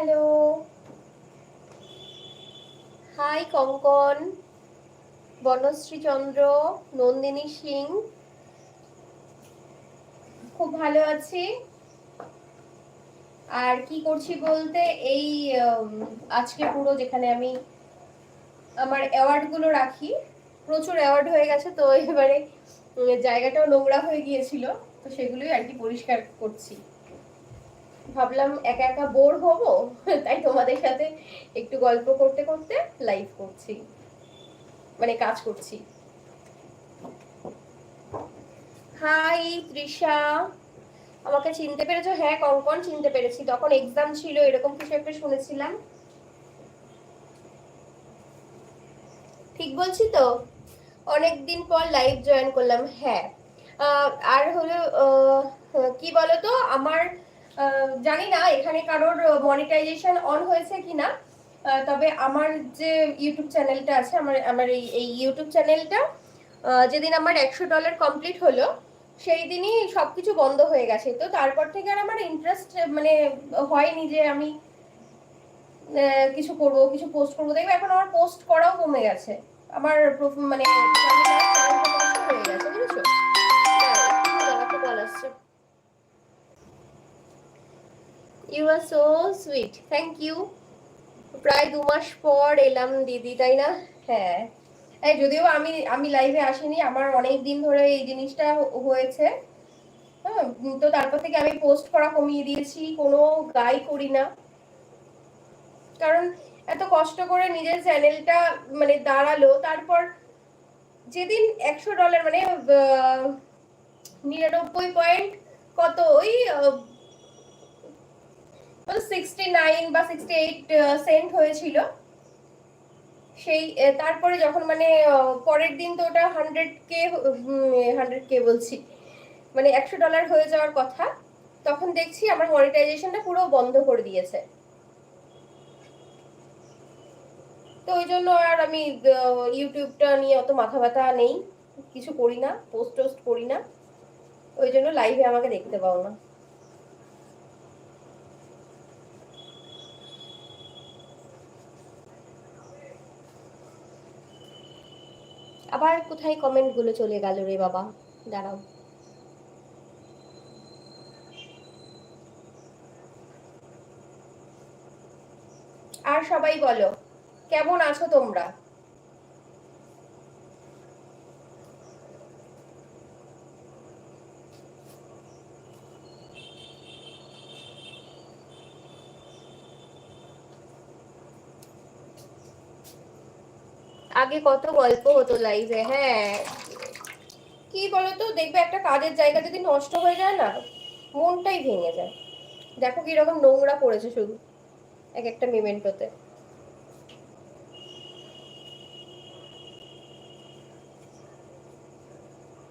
Hello hi Kankan Banashree Chandra Nandini Singh খুব ভালো আছি। আর কি করছি বলতে, এই আজকে পুরো যেখানে আমি আমার অ্যাওয়ার্ডগুলো রাখি, প্রচুর অ্যাওয়ার্ড হয়ে গেছে, তো এবারে জায়গাটাও নোংরা হয়ে গিয়েছিল, তো সেগুলোই আর কি পরিষ্কার করছি। ভাবলাম একা একা বোর হব, তাই তোমাদের সাথে একটু গল্প করতে করতে লাইভ করছি মানে কাজ করছি। হাই তৃষা। আমাকে চিনতে পেরেছ? হ্যাঁ কঙ্কন চিনতে পেরেছি। তখন এক্সাম ছিল, এরকম কিছু একটা শুনেছিলাম। ঠিক বলছি তো? অনেকদিন পর লাইভ জয়েন করলাম হ্যাঁ। আর হলো কি বলতো? আমার জানি না এখানে কারোর মনিটাইজেশন অন হয়েছে কিনা। আহ, তবে আমার যে ইউটিউব চ্যানেলটা আছে আমার আমার এই এই ইউটিউব চ্যানেলটা যেদিন আমার একশো ডলার কমপ্লিট হলো সেই দিনই সব কিছু বন্ধ হয়ে গেছে। তো তারপর থেকে আর আমার ইন্টারেস্ট মানে হয়নি যে আমি কিছু করব কিছু পোস্ট করব। দেখবে এখন আমার পোস্ট করাও কমে গেছে। আমার মানে হয়ে গেছে বুঝেছ? You are so sweet thank you প্রায় দু মাস পর এলাম দিদি, তাই না? হ্যাঁ। এই যদিও আমি আমি লাইভে আসিনি, আমার অনেক দিন ধরে এই জিনিসটা হয়েছে। হ্যাঁ তো তারপর থেকে আমি পোস্ট করা কমিয়ে দিয়েছি, কোনো গাই করি না। কারণ এত কষ্ট করে নিজের চ্যানেলটা মানে দাঁড়াল, তারপর যেদিন একশো ডলার মানে নিরানব্বই পয়েন্ট কত, ওই সিক্সটি নাইন বা সিক্সটি এইট সেন্ট হয়েছিল। সেই তারপরে যখন মানে পরের দিন তো ওটা হান্ড্রেড কে হান্ড্রেড কে বলছি। মানে একশো ডলার হয়ে যাওয়ার কথা। তখন দেখছি আমার মনিটাইজেশনটা পুরো বন্ধ করে দিয়েছে। তো ওই জন্য আর আমি ইউটিউবটা নিয়ে অত মাথা ব্যথা নেই। কিছু করি না পোস্ট টোস্ট করি না। ওই জন্য লাইভে আমাকে দেখতে পাও না। আবার কোথায় কমেন্টগুলো চলে গেল রে বাবা? দাঁড়াও। আর সবাই বলো, কেমন আছো তোমরা? আগে কত গল্প হতো লাইভে হ্যাঁ। কি বলতো, দেখবে একটা কাজের জায়গা যদি নষ্ট হয়ে যায় না, মনটাই ভেঙে যায়। দেখো কীরকম নোংরা পড়েছে শুধু, এক একটা মেমেন্টোতে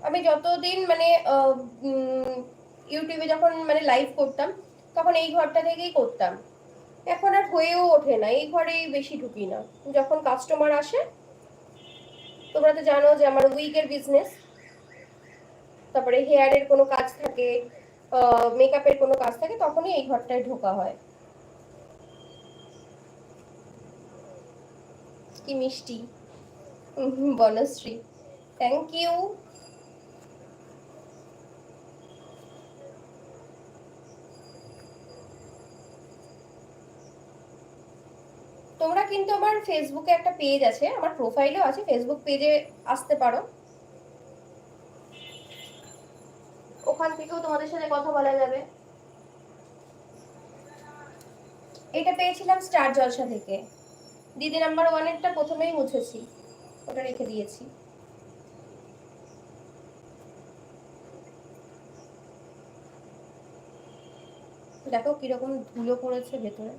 আমি যতদিন মানে ইউটিউবে যখন মানে লাইভ করতাম, তখন এই ঘরটা থেকেই করতাম। এখন আর হয়েও ওঠে না, এই ঘরেই বেশি ঢুকি না। যখন কাস্টমার আসে তোমরা তো জানো যে আমার উইকের বিজনেস তারপরে হেয়ারের কোনো কাজ থাকে মেকআপের কোনো কাজ থাকে, তখনই এই ঘরটায় ঢোকা হয়। কি মিষ্টি। বনশ্রী। থ্যাংক ইউ তোমরা কিন্তু আমার ফেসবুকে একটা পেজ আছে, আমার প্রোফাইলেও আছে ফেসবুক পেজে আসতে পারো। ওখান থেকেও তোমাদের সাথে কথা বলা যাবে। এটা পেয়েছিলাম স্টার জলসা থেকে। দিদি নাম্বার ওয়ানেরটা প্রথমেই মুছেছি, ওটা রেখে দিয়েছি। দেখো কীরকম ধুলো পড়েছে ভেতরে।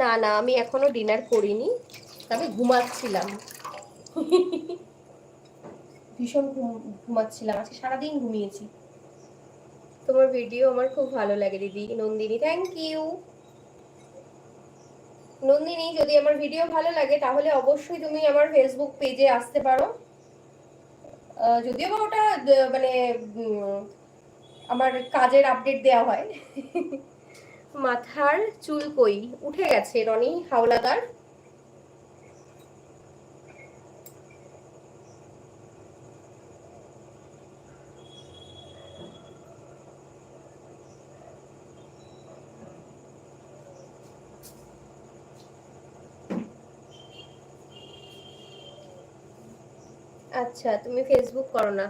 না না, আমি এখনও ডিনার করিনি তবে ঘুমাচ্ছিলাম। ভীষণ ঘুমাচ্ছিলাম, আজকে সারাদিন ঘুমিয়েছি। তোমার ভিডিও আমার খুব ভালো লাগে, দিদি। নন্দিনী থ্যাংক ইউ নন্দিনী, যদি আমার ভিডিও ভালো লাগে, তাহলে অবশ্যই তুমি আমার ফেসবুক পেজে আসতে পারো। যদিও বা ওটা মানে আমার কাজের আপডেট দেওয়া হয়। মাথার চুল কই? উঠে গেছে, রনি, হাওলাদার। আচ্ছা তুমি ফেসবুক করো না।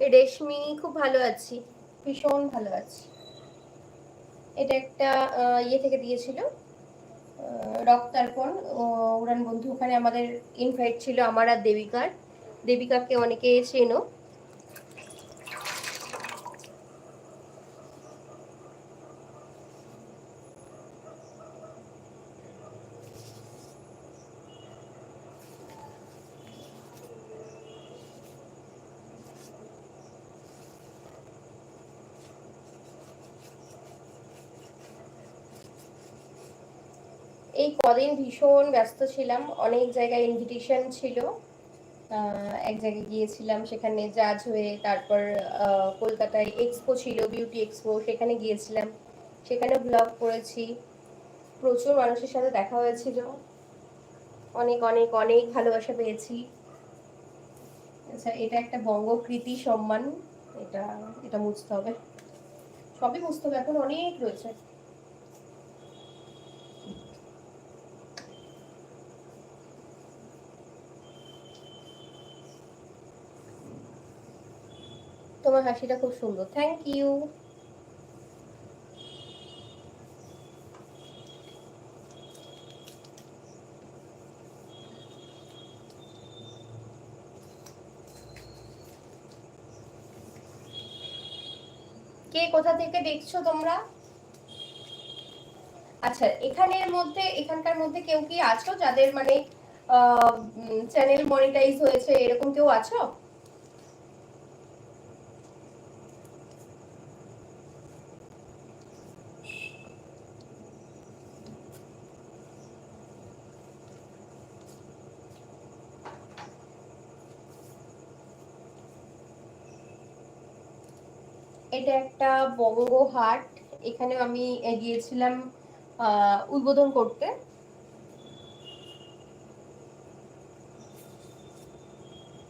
রেশমি, খুব ভালো আছি। ভীষণ ভালো আছি। এটা একটা ইয়ে থেকে দিয়েছিল রক্ত রক্তার্পণ উড়ান বন্ধু, ওখানে আমাদের ইনভাইট ছিল আমার আর দেবিকার। দেবিকাকে অনেকে চেনো। এই কদিন ভীষণ ব্যস্ত ছিলাম। অনেক জায়গায় ইনভিটেশন ছিল। এক জায়গায় গিয়েছিলাম, সেখানে জাজ হয়ে তারপর কলকাতায় এক্সপো ছিল বিউটি এক্সপো সেখানে গিয়েছিলাম। সেখানে ব্লগ করেছি। প্রচুর মানুষের সাথে দেখা হয়েছিল। অনেক অনেক অনেক ভালোবাসা পেয়েছি। আচ্ছা এটা একটা বঙ্গকৃতি সম্মান। এটা এটা মুছতে হবে। সবই মুছতে হবে। এখন অনেক রয়েছে। তোমার হাসিটা খুব সুন্দর। থ্যাংক ইউ কে কোথা থেকে দেখছ তোমরা? আচ্ছা এখানের মধ্যে, এখানকার মধ্যে কেউ কি আছো? যাদের মানে চ্যানেল মনিটাইজ হয়েছে, এরকম কেউ আছো? এটা একটা বঙ্গ হাট। এখানে আমি গিয়েছিলাম উদ্বোধন করতে।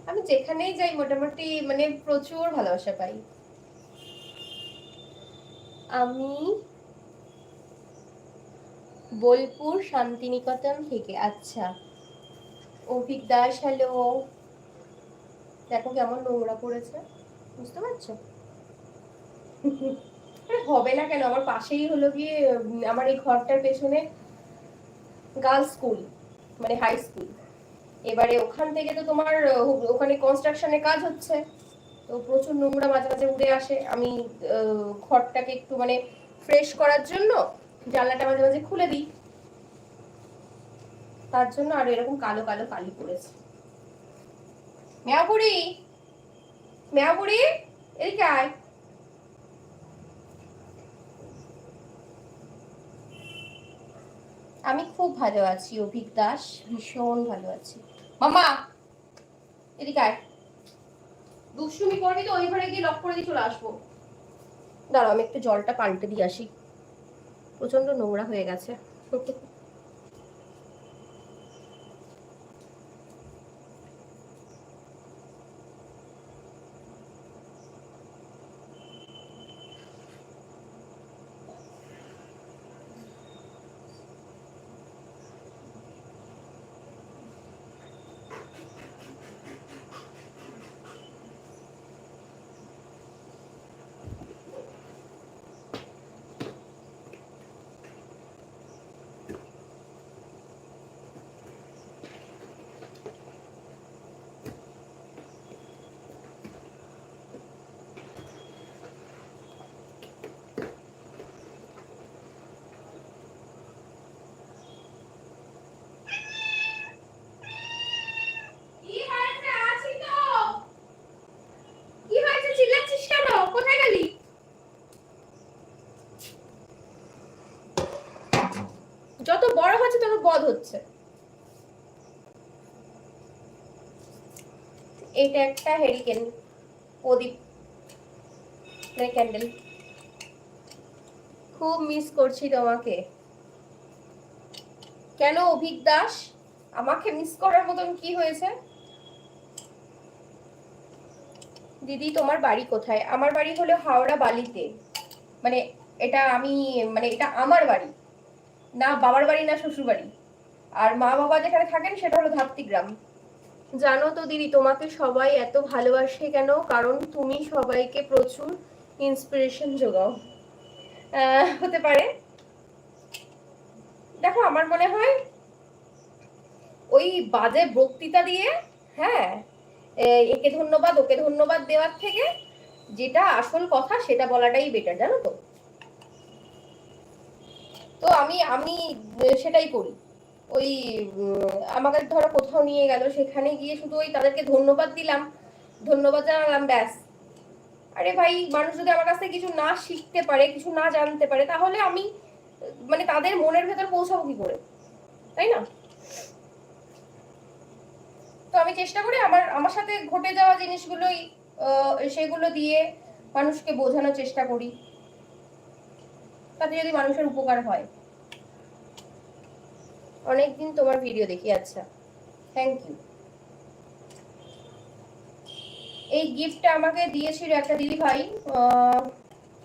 আমি যেখানেই যাই মোটামুটি মানে প্রচুর ভালোবাসা পাই। আমি বোলপুর শান্তিনিকেতন থেকে আচ্ছা। অভিক দাস, হ্যালো। দেখো কেমন নোংরা পড়েছে, বুঝতে পারছ? হবে না কেন? আমার পাশেই হলো গিয়ে আমার এই ঘরটার পেছনে গার্লস স্কুল মানে হাই স্কুল এবারে ওখান থেকে তো তোমার ওখানে কনস্ট্রাকশনের কাজ হচ্ছে। তো প্রচুর নোংরা মাঝে মাঝে উড়ে আসে। আমি ঘরটাকে একটু মানে ফ্রেশ করার জন্য জানলাটা মাঝে মাঝে খুলে দিই। তার জন্য আর এরকম কালো কালো কালি পড়েছে। মেয়াপুরি! মেয়াপুরি! এদিকে আয়। আমি খুব ভালো আছি অভিক দাস ভীষণ ভালো আছি। মামা এদিকে আয়। দুষ্টুমি করবি তো ওই ঘরে গিয়ে লক করে দিয়ে চলে আসব। দাঁড়াও আমি একটু জলটা পাল্টে দিয়ে আসি। প্রচণ্ড নোংরা হয়ে গেছে। যত বড় হচ্ছে, তত বদ হচ্ছে। এটা একটা হেরিকেন প্রদীপ ক্যান্ডেল খুব মিস করছি তোমাকে। কেন অভিক দাস? আমাকে মিস করার মতন কি হয়েছে? দিদি, তোমার বাড়ি কোথায়? আমার বাড়ি হলো হাওড়া বালিতে। মানে এটা আমি মানে এটা আমার বাড়ি। না বাবার বাড়ি না শ্বশুর বাড়ি। আর মা বাবা যেখানে থাকেন সেটা হলো ধাপ্তি গ্রাম। জানো তো দিদি তোমাকে সবাই এত ভালোবাসে কেন? কারণ তুমি সবাইকে প্রচুর ইন্সপিরেশন যোগাও হতে পারে। দেখো আমার মনে হয় ওই বাজে বক্তৃতা দিয়ে হ্যাঁ একে ধন্যবাদ ওকে ধন্যবাদ দেওয়ার থেকে যেটা আসল কথা সেটা বলাটাই বেটার জানো তো? তো আমি আমি সেটাই করি। ওই আমাকে ধরো কোথাও নিয়ে গেল, সেখানে গিয়ে শুধু ওই তাদেরকে ধন্যবাদ দিলাম। ধন্যবাদ জানালাম, ব্যাস। আরে ভাই, মানুষ যদি আমার কাছ থেকে কিছু না শিখতে পারে, কিছু না জানতে পারে, তাহলে আমি মানে তাদের মনের ভেতর পৌঁছাবো কি করে? তাই না? তো আমি চেষ্টা করি আমার আমার সাথে ঘটে যাওয়া জিনিসগুলোই সেগুলো দিয়ে মানুষকে বোঝানোর চেষ্টা করি। তাতে যদি মানুষের উপকার হয়। অনেকদিন তোমার ভিডিও দেখি আচ্ছা। থ্যাংক ইউ এই গিফটটা আমাকে দিয়েছিল একটা দিদি ভাই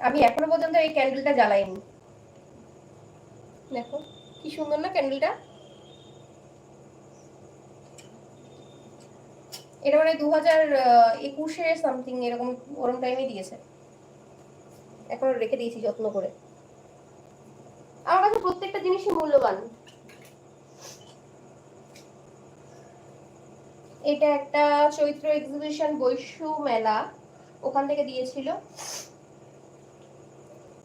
আমি এখনও পর্যন্ত এই ক্যান্ডেলটা জ্বালাইনি। দেখো, কি সুন্দর না ক্যান্ডেলটা এটা মানে দু হাজার একুশে সামথিং এরকম ওরকম টাইমে দিয়েছে। এখন রেখে দিয়েছি, যত্ন করে। আমার কাছে প্রত্যেকটা জিনিসই মূল্যবান। এটা একটা চৈত্র এক্সিবিশন বৈশ্য মেলা। ওখান থেকে দিয়েছিল।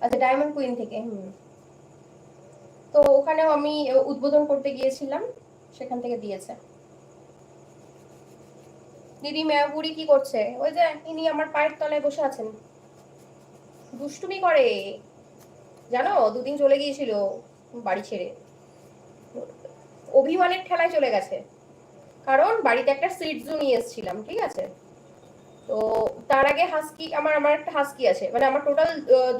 আচ্ছা ডায়মন্ড কুইন থেকে তো ওখানেও আমি উদ্বোধন করতে গিয়েছিলাম, সেখান থেকে দিয়েছে। দিদি মেয়াপুরি কি করছে? ওই যে ইনি আমার পায়ের তলায় বসে আছেন। দুষ্টুমি করে। জানো, দুদিন চলে গিয়েছিল বাড়ি ছেড়ে। অভিমানের ঠেলায় চলে গেছে। কারণ বাড়িতে একটা সিটজু নিয়ে এসেছিলাম, ঠিক আছে? তো তার আগে হাস্কি আমার আমার একটা হাস্কি আছে। মানে আমার টোটাল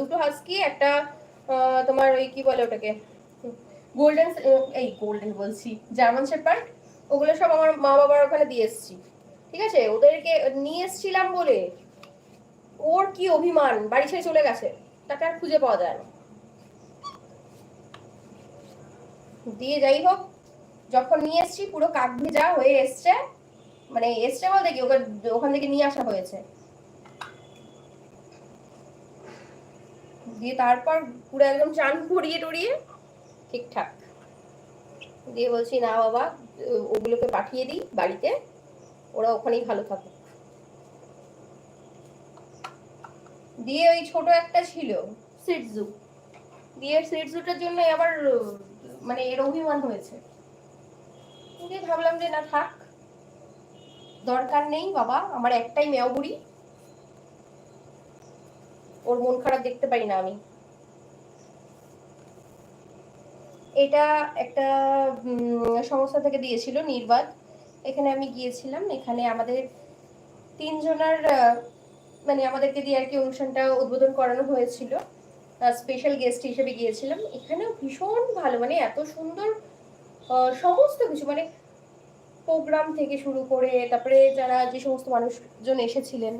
দুটো হাস্কি একটা তোমার ওই কি বলে ওটাকে? গোল্ডেন এই গোল্ডেন বলছি জার্মান শেপার্ড ওগুলো সব আমার মা বাবার ওখানে দিয়ে এসেছি। ঠিক আছে? ওদেরকে নিয়ে এসেছিলাম বলে ওর কি অভিমান? বাড়ি ছেড়ে চলে গেছে। তাকে আর খুঁজে পাওয়া যায় না। দিয়ে যাই হোক যখন নিয়ে এসছি, পুরো কাক ভেজা হয়ে এসছে মানে এসছে বলতে কি, ওকে ওখান থেকে নিয়ে আসা হয়েছে। দিয়ে তারপর পুরো একদম চান করিয়ে টরিয়ে ঠিকঠাক। দিয়ে বলছি, না বাবা, ওগুলোকে পাঠিয়ে দিই বাড়িতে, ওরা ওখানেই ভালো থাকুক। দিয়ে ওই ছোট একটা ছিল সিটজু দিয়ে সিটজুটার জন্য আবার মানে এর অভিমান হয়েছে। দিয়ে ভাবলাম যে, না থাক, দরকার নেই বাবা, আমার একটাই মেয় বুড়ি। ওর মন খারাপ দেখতে পারি না আমি। এটা একটা সংস্থা থেকে দিয়েছিল নির্বাদ। এখানে আমি গিয়েছিলাম, এখানে আমাদের তিনজনার মানে আমাদেরকে দিয়ে আর কি অনুষ্ঠানটা উদ্বোধন করানো হয়েছিল। স্পেশাল গেস্ট হিসেবে গিয়েছিলাম। এখানেও ভীষণ ভালো মানে এত সুন্দর সমস্ত কিছু মানে প্রোগ্রাম থেকে শুরু করে, তারপরে যারা যে সমস্ত মানুষজন এসেছিলেন,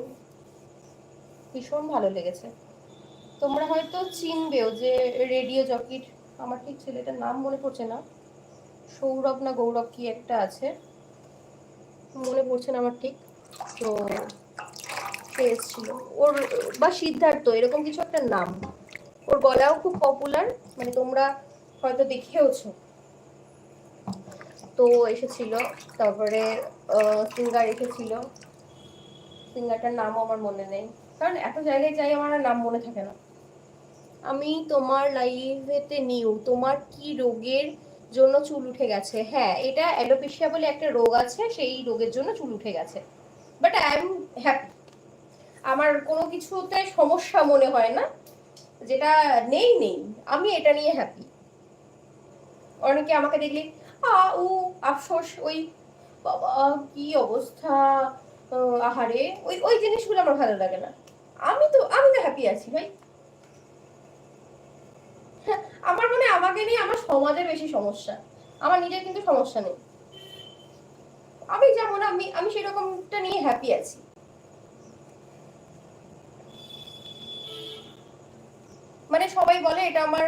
ভীষণ ভালো লেগেছে। তোমরা হয়তো চিনবেও যে রেডিও জকির, আমার ঠিক ছেলেটার নাম মনে পড়ছে না, সৌরভ না গৌরব কি একটা আছে, মনে পড়ছে না আমার ঠিক, তো সে ওর, বা সিদ্ধার্থ, এরকম কিছু একটা নাম। ওর গলাও খুব পপুলার মানে তোমরা হয়তো দেখেওছো। তো এসেছিল, তারপরে সিঙ্গার এসেছিল। সিঙ্গারটার নামও আমার মনে নেই। কারণ এত জায়গায় যাই আমার নাম মনে থাকে না। আমি তোমার লাইভেতে নিউ তোমার কি রোগের জন্য চুল উঠে গেছে? হ্যাঁ এটা অ্যালোপেশিয়া বলে একটা রোগ আছে, সেই রোগের জন্য চুল উঠে গেছে। বাট আই এম হ্যাপি আমার কোনো কিছুতে সমস্যা মনে হয় না। যেটা নেই নেই। আমি এটা নিয়ে হ্যাপি অনেকে আমাকে দেখলে আ উ আফসোস ওই বাবা কি অবস্থা? আহারে ওই ওই জিনিসগুলো আমার ভালো লাগে না। আমি তো আমি তো হ্যাপি আছি ভাই। হ্যাঁ, আমার মনে আমাকে নিয়ে আমার সমাজের বেশি সমস্যা। আমার নিজের কিন্তু সমস্যা নেই। আমি যেমন আমি আমি সেরকমটা নিয়ে হ্যাপি আছি। মানে সবাই বলে এটা আমার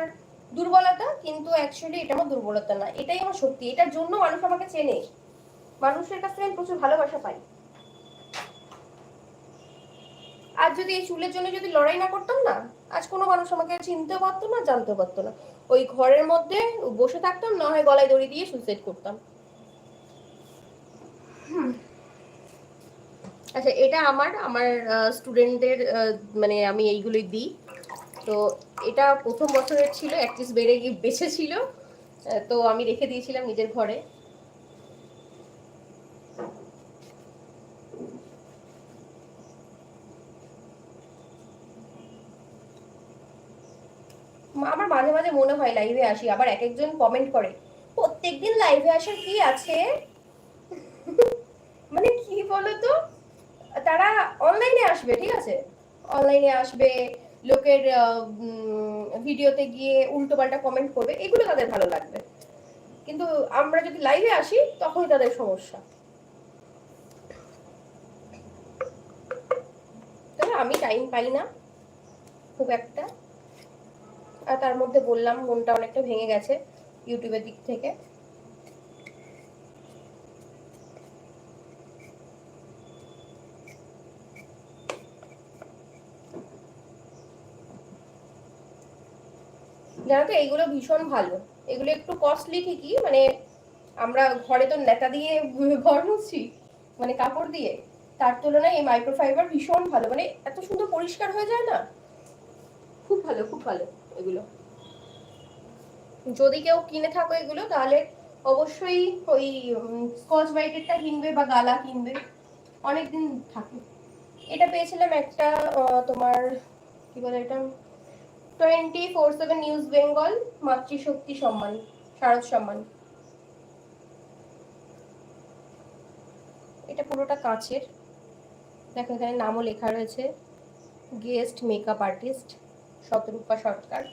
দুর্বলতা, কিন্তু অ্যাকচুয়ালি এটা আমার দুর্বলতা না। এটাই আমার সত্যি এটার জন্য মানুষ আমাকে চেনে। মানুষের কাছ থেকে আমি প্রচুর ভালোবাসা পাই। আজ যদি এই চুলের জন্য যদি লড়াই না করতাম না, আজ কোনো মানুষ আমাকে চিনতে পারতো না জানতে পারতো না। ওই ঘরের মধ্যে বসে থাকতাম, না হয় গলায় দড়ি দিয়ে সুইসাইড করতাম। আচ্ছা এটা আমার আমার স্টুডেন্টদের মানে আমি এইগুলোই দিই। তো এটা প্রথম বছরের ছিল অ্যাটলিস্ট বেড়ে গিয়ে বেঁচে ছিল তো আমি রেখে দিয়েছিলাম নিজের ঘরে। আমার মাঝে মাঝে মনে হয় লাইভে আসি, আবার এক একজন কমেন্ট করে, প্রত্যেকদিন লাইভে আসার কি আছে? মানে কি বলতো? তারা অনলাইনে আসবে, ঠিক আছে? অনলাইনে আসবে লোকের ভিডিওতে গিয়ে উল্টো পাল্টা কমেন্ট করবে, এগুলো তাদের ভালো লাগবে। কিন্তু আমরা যদি লাইভে আসি, তখনই তাদের সমস্যা। আমি টাইম পাই না, খুব একটা। আর তার মধ্যে বললাম, মনটা অনেকটা ভেঙে গেছে ইউটিউবের দিক থেকে। জানো তো, এইগুলো ভীষণ ভালো। এগুলো একটু কস্টলি ঠিকই মানে আমরা ঘরে তো নেতা দিয়ে ঘর মুছছি মানে কাপড় দিয়ে, তার তুলনায় এই মাইক্রোফাইবার ভীষণ ভালো। মানে এত সুন্দর পরিষ্কার হয়ে যায় না? খুব ভালো খুব ভালো এগুলো। যদি কেউ কিনে থাকো এগুলো, তাহলে অবশ্যই ওই স্কচ ব্রাইটেরটা কিনবে বা গালা কিনবে। অনেকদিন থাকে। এটা পেয়েছিলাম একটা তোমার, কি বলে এটা twenty four seven news Bengal, মাতৃশক্তি সম্মান, শারদ সম্মান। এটা পুরোটা কাঁচের। দেখো, এখানে নামও লেখা রয়েছে, guest makeup artist Shatarupa Sarkar.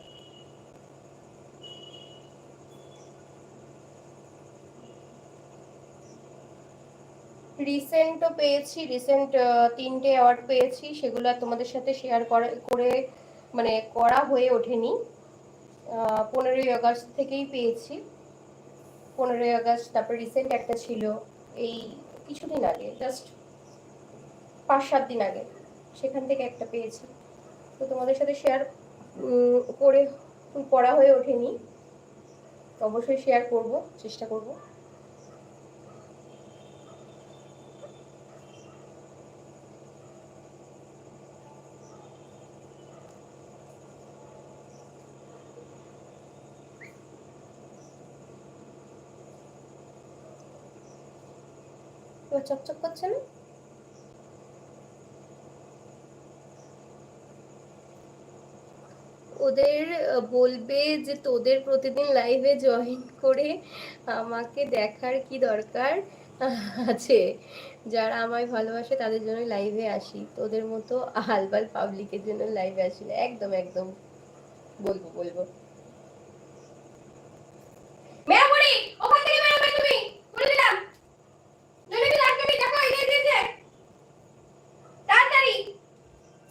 রিসেন্টও পেয়েছি রিসেন্ট তিনটে অ্যাওয়ার্ড পেয়েছি, সেগুলো তোমাদের সাথে শেয়ার করে মানে করা হয়ে ওঠেনি। পনেরোই আগস্ট থেকেই পেয়েছি। পনেরোই আগস্ট তারপর রিসেন্ট একটা ছিল। এই কিছুদিন আগে জাস্ট পাঁচ সাত দিন আগে সেখান থেকে একটা পেয়েছি। তো তোমাদের সাথে শেয়ার করে করা হয়ে ওঠেনি। অবশ্যই শেয়ার করব, চেষ্টা করব। চকচক করছে না? ওদের বলবে যে তোদের প্রতিদিন লাইভে জয়েন করে আমাকে দেখার কি দরকার? আছে। যারা আমায় ভালোবাসে তাদের জন্য লাইভে আসি। তোদের মতো আলবাল পাবলিকের জন্য লাইভে আসি না। একদম একদম বলব বলব মেয়াপুরি ওখান থেকে বেরোবে তুমি বলে দিলাম নইলে কিন্তু আটকাবি দেখো এই যে, এই যে, এই যে। তাড়াতাড়ি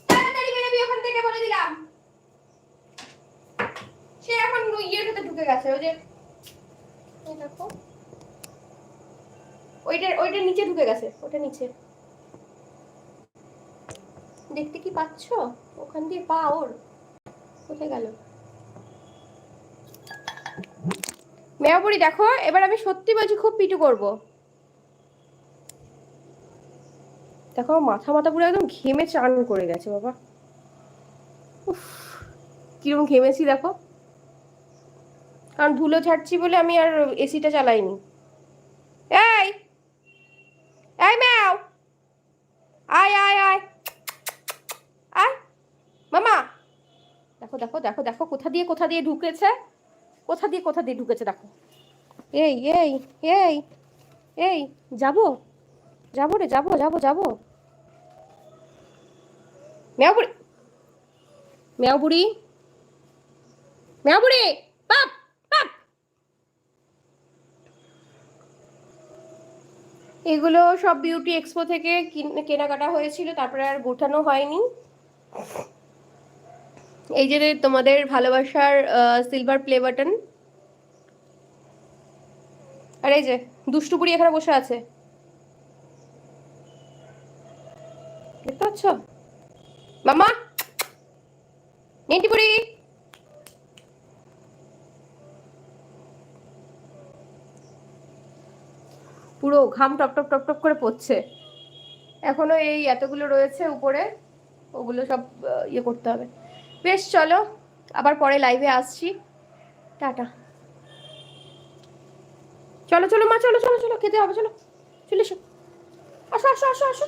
তাড়াতাড়ি বেরোবি ওখান থেকে বলে দিলাম সে এখন ইয়ের ভেতর ঢুকে গেছে ওই যে এই দেখো ওইটার ওইটার নিচে ঢুকে গেছে, ওটা নিচে। দেখতে কি পাচ্ছ? ওখান দিয়ে পা ওর। কোথায় গেল। মেয়াপুরি দেখো, এবার আমি সত্যি বলছি, খুব পিটু করব। দেখো, মাথা মাথা পুরো একদম ঘেমে চান করে গেছে, বাবা। উফ কীরকম ঘেমেছি, দেখো। কারণ ধুলো ছাড়ছি বলে আমি আর এসিটা চালাইনি এই এই ম্যাও আয় আয় আয় আয় মামা দেখো দেখো দেখো, কোথা দিয়ে কোথা দিয়ে ঢুকেছে? কোথা দিয়ে কোথা দিয়ে ঢুকেছে, দেখো। এই এই এই এই, যাব? যাব রে, যাব যাব যাব। মেয়া বুড়ি মেয়া বুড়ি মেয়া বুড়ি পাপ পাপ এগুলো সব বিউটি এক্সপো থেকে কিন- কেনাকাটা হয়েছিল, তারপরে আর গোঠানো হয়নি। এই যে তোমাদের ভালোবাসার সিলভার প্লে বাটন আর এই যে, দুষ্টু বুড়ি এখানে বসে আছে। দেখতে পাচ্ছ? মামা নেন্টি বুড়ি! পুরো ঘাম টপ টপ টপ টপ করে পড়ছে। এখনও এই এতগুলো রয়েছে উপরে, ওগুলো সব ইয়ে করতে হবে। বেশ, চলো। আবার পরে লাইভে আসছি। টাটা। চলো চলো মা, চলো চলো চলো, খেতে হবে, চলো। চলে এসো। আসো আসো আসো আসো।